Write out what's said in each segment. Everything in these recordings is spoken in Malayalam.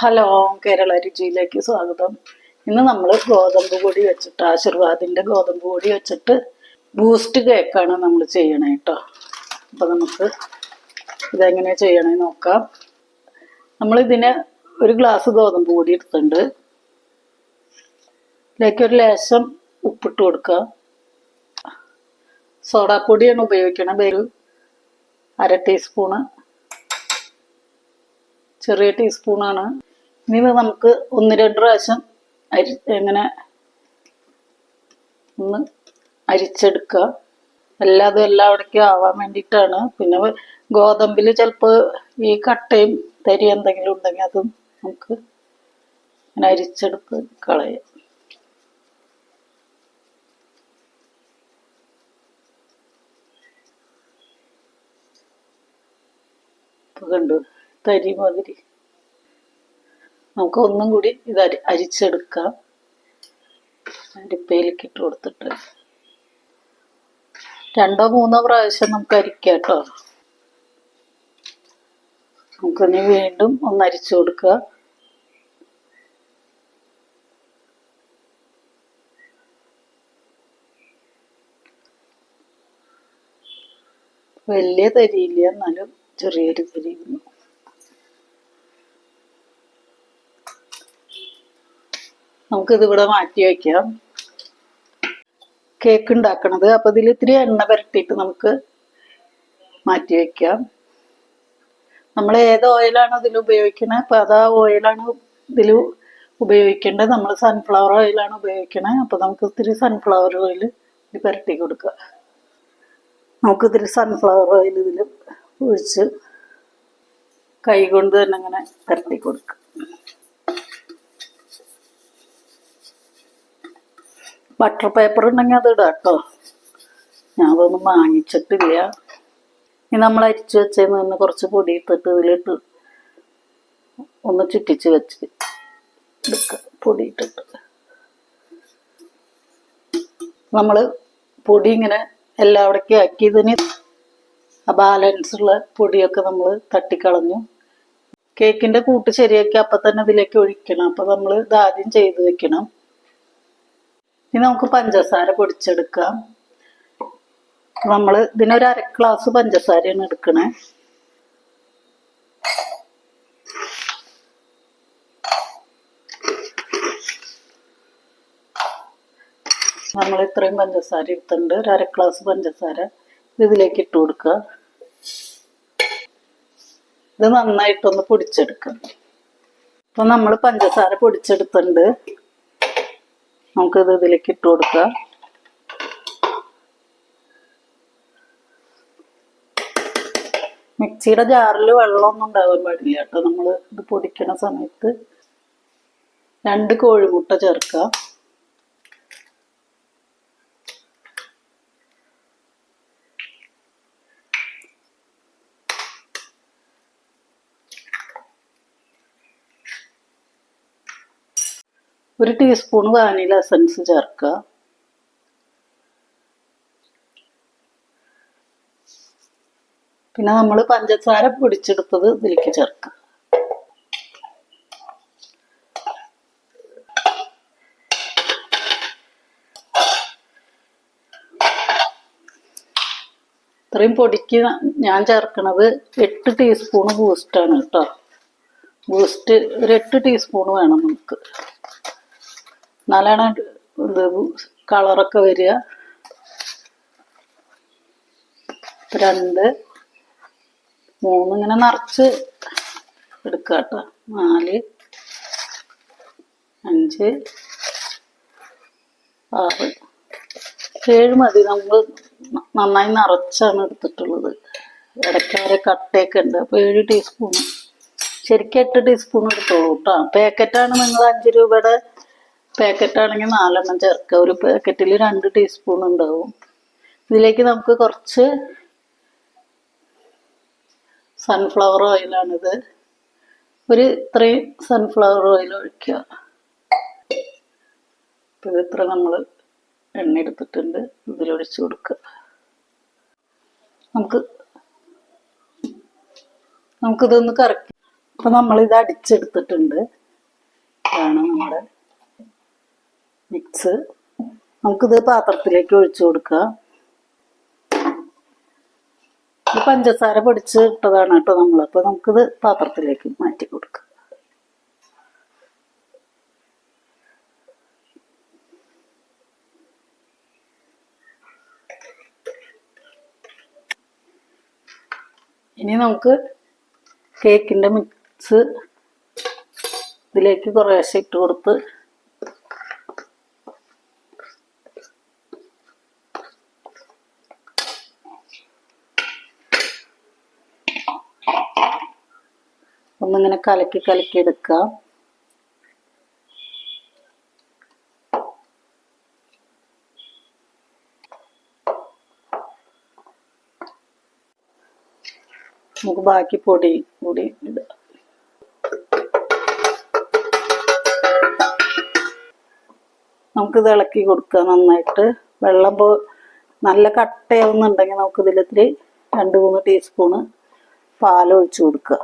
ഹലോ കേരള രുചിയിലേക്ക് സ്വാഗതം. ഇന്ന് നമ്മൾ ഗോതമ്പ് പൊടി വെച്ചിട്ട് ആശീർവാദിന്റെ ഗോതമ്പ് പൊടി വെച്ചിട്ട് ബൂസ്റ്റ് കേക്കാണ് നമ്മൾ ചെയ്യണേ കേട്ടോ അപ്പോൾ നമുക്ക് ഇതെങ്ങനെ ചെയ്യണേ നോക്കാം. നമ്മൾ ഇതിന് ഒരു ഗ്ലാസ് ഗോതമ്പ് പൊടി എടുത്തിട്ടുണ്ട്. ഇതിലേക്ക് ഒരു ലേശം ഉപ്പിട്ട് കൊടുക്കുക സോഡാപ്പൊടിയാണ് ഉപയോഗിക്കണത്. ഒരു അര ടീസ്പൂണ് ചെറിയ ടീസ്പൂണാണ് ഇനി നമുക്ക് ഒന്ന് രണ്ട് പ്രാവശ്യം അരി എങ്ങനെ ഒന്ന് അരിച്ചെടുക്കുക. എല്ലാതും എല്ലാവിടേക്കും ആവാൻ വേണ്ടിയിട്ടാണ്. പിന്നെ ഗോതമ്പിൽ ചിലപ്പോൾ ഈ കട്ടയും തരി എന്തെങ്കിലും ഉണ്ടെങ്കിൽ അതും നമുക്ക് ഇങ്ങനെ അരിച്ചെടുത്ത് കളയാം. കണ്ടു? തരി മാതിരി. നമുക്ക് ഒന്നും കൂടി ഇത് അരി അരിച്ചെടുക്കാം. അരിപ്പയിലേക്ക് ഇട്ട് കൊടുത്തിട്ട്. രണ്ടോ മൂന്നോ പ്രാവശ്യം നമുക്ക് അരിക്കാം കേട്ടോ. നമുക്കിനി വീണ്ടും ഒന്ന് അരിച്ചു കൊടുക്കുക. വലിയ തരിയില്ല എന്നാലും ചെറിയൊരു തരിയുന്നു നമുക്കിത് ഇവിടെ മാറ്റി വയ്ക്കാം. കേക്ക് ഉണ്ടാക്കണത്. അപ്പൊ ഇതിൽ ഇത്തിരി എണ്ണ പുരട്ടിയിട്ട് നമുക്ക് മാറ്റി വയ്ക്കാം. നമ്മൾ ഏത് ഓയിലാണ് ഇതിൽ ഉപയോഗിക്കണത് അപ്പൊ അത് ആ ഓയിലാണ് ഇതിൽ ഉപയോഗിക്കേണ്ടത്. നമ്മൾ സൺഫ്ലവർ ഓയിലാണ് ഉപയോഗിക്കണത് അപ്പൊ നമുക്ക് ഇത്തിരി സൺഫ്ലവർ ഓയിൽ ഇത് പുരട്ടി കൊടുക്കുക. നമുക്ക് ഇത്തിരി സൺഫ്ലവർ ഓയിൽ ഇതിൽ ഒഴിച്ച് കൈ കൊണ്ട് തന്നെ അങ്ങനെ പുരട്ടി കൊടുക്കുക. ബട്ടർ പേപ്പർ ഉണ്ടെങ്കിൽ അത് ഇടാം കേട്ടോ ഞാൻ അതൊന്നും വാങ്ങിച്ചിട്ടില്ല. ഇനി നമ്മൾ അരിച്ച് വെച്ചതിന് തന്നെ കുറച്ച് പൊടി ഇട്ടിട്ട് ഇതിലിട്ട് ഒന്ന് ചുറ്റിച്ച് വെച്ച് എടുക്കുക പൊടി ഇട്ടിട്ട്. നമ്മൾ പൊടി ഇങ്ങനെ എല്ലാവിടേക്കും ആക്കി ഇതിന് ആ ബാലൻസ് ഉള്ള പൊടിയൊക്കെ നമ്മൾ തട്ടിക്കളഞ്ഞു. കേക്കിന്റെ കൂട്ട് ശരിയാക്കി അപ്പം തന്നെ ഇതിലേക്ക് ഒഴിക്കണം. അപ്പം നമ്മൾ ഇത് ആദ്യം ചെയ്ത് വെക്കണം. ഇനി നമുക്ക് പഞ്ചസാര പൊടിച്ചെടുക്കാം. നമ്മൾ ഇതിനൊരു അര ഗ്ലാസ് പഞ്ചസാരയാണ് എടുക്കണേ. നമ്മൾ ഇത്രയും പഞ്ചസാര എടുത്തിട്ടുണ്ട്. ഒരു അര ഗ്ലാസ് പഞ്ചസാര ഇതിലേക്ക് ഇട്ട് കൊടുക്കുക ഇത് നന്നായിട്ടൊന്ന് പൊടിച്ചെടുക്കുക അപ്പൊ നമ്മൾ പഞ്ചസാര പൊടിച്ചെടുത്തിട്ടുണ്ട്. നമുക്കിത് ഇതിലേക്ക് ഇട്ട് കൊടുക്കുക. മിക്സിയുടെ ജാറിൽ വെള്ളമൊന്നും ഉണ്ടാകാൻ പാടില്ല കേട്ടോ. നമ്മൾ ഇത് പൊടിക്കുന്ന സമയത്ത് രണ്ട് കോഴിമുട്ട ചേർക്കുക. ഒരു ടീസ്പൂൺ വാനില എസൻസ് ചേർക്കുക. പിന്നെ നമ്മൾ പഞ്ചസാര പൊടിച്ചെടുത്തത് ഇതിലേക്ക് ചേർക്കുക. ഇത്രയും പൊടിക്ക് ഞാൻ ചേർക്കുന്നത് എട്ട് ടീസ്പൂൺ ബൂസ്റ്റാണ് കേട്ടോ. ബൂസ്റ്റ് ഒരു എട്ട് ടീസ്പൂൺ വേണം നമുക്ക്. എന്നാലാണ് ഇത് കളറൊക്കെ വരിക. രണ്ട് മൂന്ന് ഇങ്ങനെ നിറച്ച് എടുക്കുക കേട്ടോ. നാല് അഞ്ച് ആറ്. ഏഴ് മതി. നമ്മൾ നന്നായി നിറച്ചാണ് എടുത്തിട്ടുള്ളത്. ഇടയ്ക്ക് വരെ കട്ടയൊക്കെ ഉണ്ട്. അപ്പോൾ ഏഴ് ടീസ്പൂൺ ശരിക്കും എട്ട് ടീസ്പൂൺ എടുത്തോളൂ കേട്ടോ. പാക്കറ്റാണ് നിങ്ങൾ അഞ്ച് രൂപയുടെ പാക്കറ്റ് ആണെങ്കിൽ നാലെണ്ണം ചേർക്കുക. ഒരു പാക്കറ്റിൽ രണ്ട് ടീസ്പൂൺ ഉണ്ടാവും. ഇതിലേക്ക് നമുക്ക് കുറച്ച് സൺഫ്ലവർ ഓയിലാണിത് ഒരു ഇത്രയും സൺഫ്ലവർ ഓയിൽ ഒഴിക്കുക. അപ്പോൾ ഇത് ഇത്ര നമ്മൾ എണ്ണ എടുത്തിട്ടുണ്ട്. ഇതിലൊഴിച്ച് കൊടുക്കുക. നമുക്ക് നമുക്കിതൊന്ന് കറക്കി. അപ്പം നമ്മളിത് അടിച്ചെടുത്തിട്ടുണ്ട് ഇതാണ് നമ്മുടെ നമുക്കിത് പാത്രത്തിലേക്ക് ഒഴിച്ചു കൊടുക്കുക. ഈ പഞ്ചസാര പൊടിച്ച് ഇട്ടതാണ് കേട്ടോ നമ്മൾ അപ്പൊ നമുക്കിത് പാത്രത്തിലേക്ക് മാറ്റി കൊടുക്കുക. ഇനി നമുക്ക് കേക്കിന്റെ മിക്സ് ഇതിലേക്ക് കുറേശ്ശെ ഇട്ട് കൊടുത്ത് ഒന്നിങ്ങനെ കലക്കി കലക്കി എടുക്കുക നമുക്ക് ബാക്കി പൊടി കൂടി ഇടാം നമുക്കിത് ഇളക്കി കൊടുക്കുക നന്നായിട്ട്. വെള്ളം പോ നല്ല കട്ടയാവുന്നുണ്ടെങ്കിൽ നമുക്ക് ഇതിലിത്തിരി രണ്ട് മൂന്ന് ടീസ്പൂണ് പാൽ ഒഴിച്ചു കൊടുക്കുക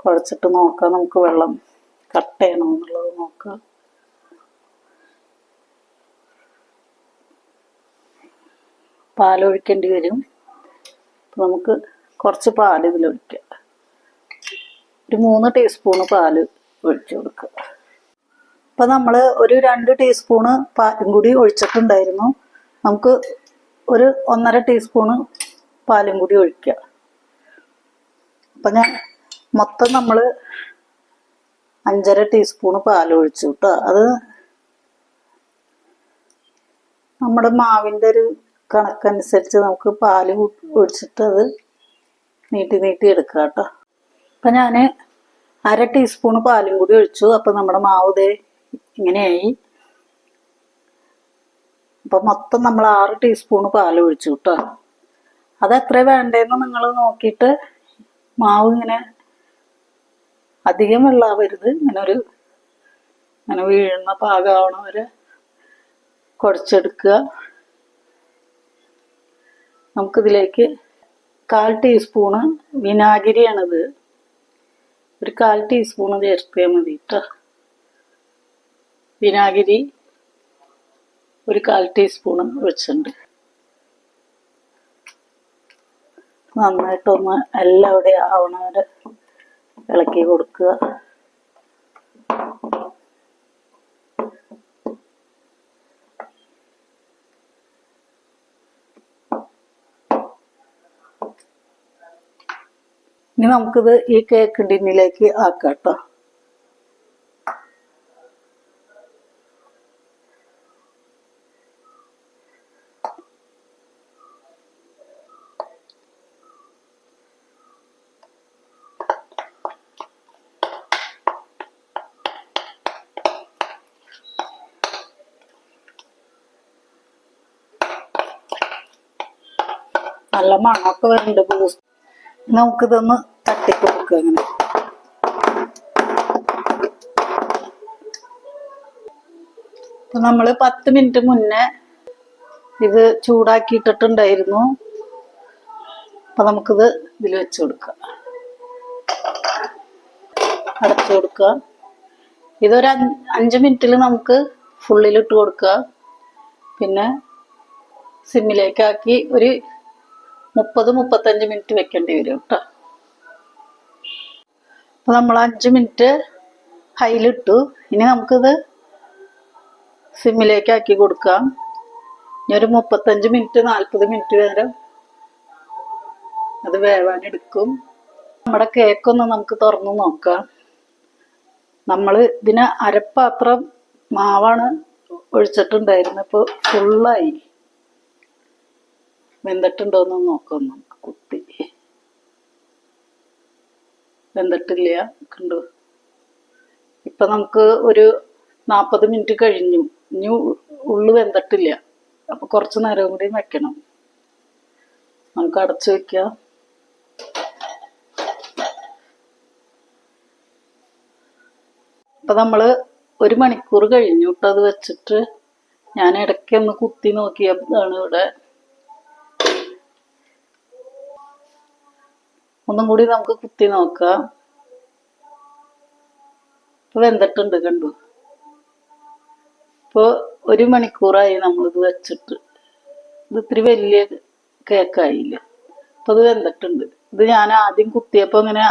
കുഴച്ചിട്ട് നോക്കാം. നമുക്ക് വെള്ളം കട്ട് ചെയ്യണോ എന്നുള്ളത് നോക്കാം. പാലൊഴിക്കേണ്ടി വരും. അപ്പം നമുക്ക് കുറച്ച് പാൽ ഇതിലൊഴിക്കാം ഒരു മൂന്ന് ടീസ്പൂണ് പാൽ ഒഴിച്ചു കൊടുക്കുക അപ്പം നമ്മൾ ഒരു രണ്ട് ടീസ്പൂണ് പാലും കൂടി ഒഴിച്ചിട്ടുണ്ടായിരുന്നു. നമുക്ക് ഒരു ഒന്നര ടീസ്പൂണ് പാലും കൂടി ഒഴിക്കുക അപ്പം ഞാൻ മൊത്തം നമ്മൾ അഞ്ചര ടീസ്പൂണ് പാൽ ഒഴിച്ചു കേട്ടോ അത് നമ്മുടെ മാവിന്റെ ഒരു കണക്കനുസരിച്ച് നമുക്ക് പാൽ ഒഴിച്ചിട്ട് അത് നീട്ടി നീട്ടി എടുക്കുക കേട്ടോ അപ്പം ഞാൻ അര ടീസ്പൂണ് പാലും കൂടി ഒഴിച്ചു. അപ്പം നമ്മുടെ മാവ് ഇതേ ഇങ്ങനെയായി. അപ്പം മൊത്തം നമ്മൾ ആറ് ടീസ്പൂണ് പാൽ ഒഴിച്ചു കേട്ടോ അത് എത്ര വേണ്ടതെന്ന് നിങ്ങൾ നോക്കിയിട്ട് മാവ് ഇങ്ങനെ അധികം വെള്ളാവരുത്. ഇങ്ങനെ ഒരു ഇങ്ങനെ വീഴുന്ന പാകമാവണ വരെ കുഴച്ചെടുക്കുക നമുക്കിതിലേക്ക് കാൽ ടീസ്പൂണ് വിനാഗിരിയാണിത്. ഒരു കാൽ ടീസ്പൂണ് ചേർത്തിയാൽ മതി കേട്ടോ വിനാഗിരി ഒരു കാൽ ടീസ്പൂണ് വെച്ചിട്ടുണ്ട്. നന്നായിട്ടൊന്ന് എല്ലാം ഇവിടെ ആവണ വരെ ഇളക്കി കൊടുക്കുക. ഇനി നമുക്കിത് ഈ കേക്ക് ടിന്നിലേക്ക് ആക്കാം കേട്ടോ നല്ല മണമൊക്കെ വരുന്നുണ്ട് ബൂസ്റ്റ് നമുക്കിതൊന്ന് തട്ടിക്കൊടുക്കുക അങ്ങനെ. നമ്മൾ പത്ത് മിനിറ്റ് മുന്നേ ഇത് ചൂടാക്കിയിട്ടിട്ടുണ്ടായിരുന്നു. അപ്പൊ നമുക്കിത് ഇതിൽ വെച്ച് കൊടുക്കാം. അടച്ചു കൊടുക്കുക ഇതൊരു അഞ്ച് മിനിറ്റിൽ നമുക്ക് ഫുള്ളിലിട്ട് കൊടുക്കുക പിന്നെ സിമ്മിലേക്കാക്കി ഒരു മുപ്പത് മുപ്പത്തഞ്ച് മിനിറ്റ് വെക്കേണ്ടി വരും കേട്ടോ അപ്പൊ നമ്മൾ അഞ്ച് മിനിറ്റ് ഹൈലിട്ടു ഇനി നമുക്കിത് സിമ്മിലേക്ക് ആക്കി കൊടുക്കാം. ഇനി ഒരു മുപ്പത്തഞ്ച് മിനിറ്റ് നാൽപ്പത് മിനിറ്റ് വരെ അത് വേവാൻ എടുക്കും. നമ്മുടെ കേക്കൊന്ന് നമുക്ക് തുറന്നു നോക്കാം. നമ്മൾ ഇതിന് അരപ്പാത്രം മാവാണ് ഒഴിച്ചിട്ടുണ്ടായിരുന്നത്. ഇപ്പോൾ ഫുള്ളായി വെന്തിട്ടുണ്ടോന്ന് നോക്കാം നമുക്ക് കുത്തി വെന്തിട്ടില്ല കണ്ടു? ഇപ്പൊ നമുക്ക് ഒരു നാൽപ്പത് മിനിറ്റ് കഴിഞ്ഞു. ഇനി ഉള്ളു വെന്തിട്ടില്ല. അപ്പൊ കുറച്ച് നേരം കൂടി വെക്കണം. നമുക്ക് അടച്ചു വെക്കാം. ഇപ്പൊ നമ്മൾ ഒരു മണിക്കൂർ കഴിഞ്ഞു കേട്ടോ അത് വെച്ചിട്ട്. ഞാൻ ഇടയ്ക്ക് ഒന്ന് കുത്തി നോക്കിയതാണ് ഇവിടെ. ഒന്നും കൂടി നമുക്ക് കുത്തി നോക്കാം. ഇപ്പൊ വെന്തിട്ടുണ്ട് കണ്ടു? ഇപ്പൊ ഒരു മണിക്കൂറായി നമ്മളിത് വെച്ചിട്ട്. ഇത് ഇത്തിരി വലിയ കേക്കായില്ല. അപ്പൊ ഇത് വെന്തിട്ടുണ്ട്. ഇത് ഞാൻ ആദ്യം കുത്തിയപ്പോ ഇങ്ങനെ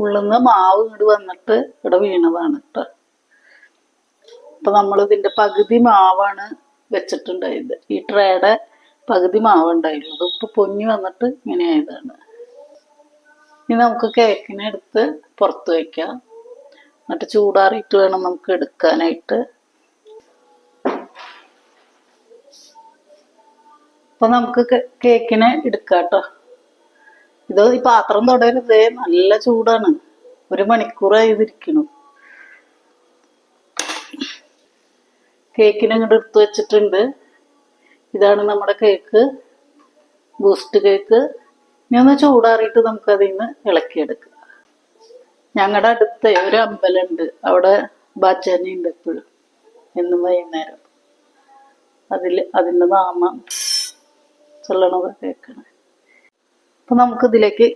ഉള്ളിന്ന് മാവ് ഇങ്ങോട്ട് വന്നിട്ട് ഇവിടെ വീണതാണ് കേട്ടോ അപ്പൊ നമ്മൾ ഇതിന്റെ പകുതി മാവാണ് വെച്ചിട്ടുണ്ടായത്. ഈ ട്രേയുടെ പകുതി മാവ് ഉണ്ടായുള്ളത് ഇപ്പൊ പൊങ്ങി വന്നിട്ട് ഇങ്ങനെ ആയതാണ്. ഇനി നമുക്ക് കേക്കിനെ എടുത്ത് പുറത്ത് വയ്ക്കാം എന്നിട്ട് ചൂടാറിയിട്ട് വേണം നമുക്ക് എടുക്കാനായിട്ട്. അപ്പൊ നമുക്ക് കേക്കിനെ എടുക്കാം കേട്ടോ. ഇത് ഈ പാത്രം തുടരുത് നല്ല ചൂടാണ്. ഒരു മണിക്കൂറായി ഇതിരിക്കണു കേക്കിനെ ഇങ്ങോട്ട് എടുത്ത് വെച്ചിട്ടുണ്ട്. ഇതാണ് നമ്മുടെ കേക്ക്. Boost cake. ഇനി ഒന്ന് നമുക്ക് അതിൽ നിന്ന് ഇളക്കിയെടുക്കാം. ഞങ്ങളുടെ അടുത്ത് ഒരു അമ്പലമുണ്ട് അവിടെ ബാച്ചാനി ഉണ്ട് എപ്പോഴും. എന്നും വൈകുന്നേരം. അതിൽ അതിന്റെ നാമം ചൊല്ലണത് കേൾക്കണം അപ്പം നമുക്കിതിലേക്ക്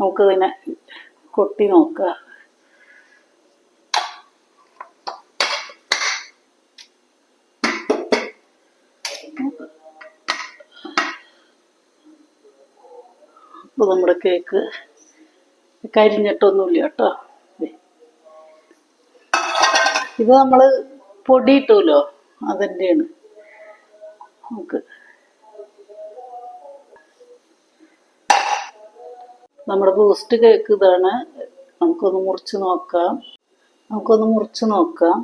നമുക്കിതിനെ കൊട്ടി നോക്കാം. അപ്പൊ നമ്മുടെ കേക്ക് കരിഞ്ഞിട്ടൊന്നുമില്ല കേട്ടോ. ഇത് നമ്മൾ പൊടി അതിന്റെയാണ് നമുക്ക് നമ്മുടെ ബൂസ്റ്റ് കേക്ക് ഇതാണ്. നമുക്കൊന്ന് മുറിച്ച് നോക്കാം. നമുക്കൊന്ന് മുറിച്ച് നോക്കാം.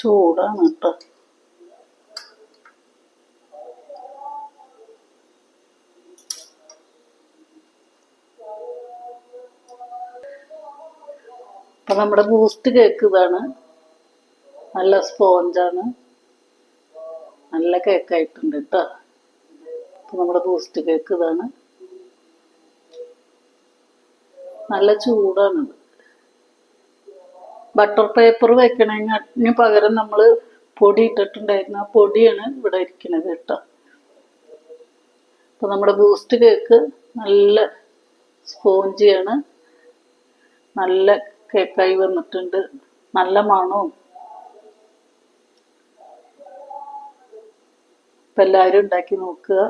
ചൂടാണ് കേട്ടോ അപ്പൊ നമ്മുടെ ബൂസ്റ്റ് കേക്ക് ഇതാണ്. നല്ല സ്പോഞ്ചാണ്. നല്ല കേക്കായിട്ടുണ്ട് കേട്ടോ അപ്പൊ നമ്മുടെ ബൂസ്റ്റ് കേക്ക് ഇതാണ്. നല്ല ചൂടാണിത് ബട്ടർ പേപ്പർ വെക്കണതിന് പകരം നമ്മൾ പൊടി ഇട്ടിട്ടുണ്ടായിരുന്നു ആ പൊടിയാണ് ഇവിടെ ഇരിക്കുന്നത് കേട്ടോ. അപ്പോൾ നമ്മുടെ ബൂസ്റ്റ് കേക്ക് നല്ല സ്പോഞ്ചിയാണ്. നല്ല കേക്കായി വന്നിട്ടുണ്ട്. നല്ല മണവും. ഇപ്പൊ എല്ലാവരും ഉണ്ടാക്കി നോക്കുക.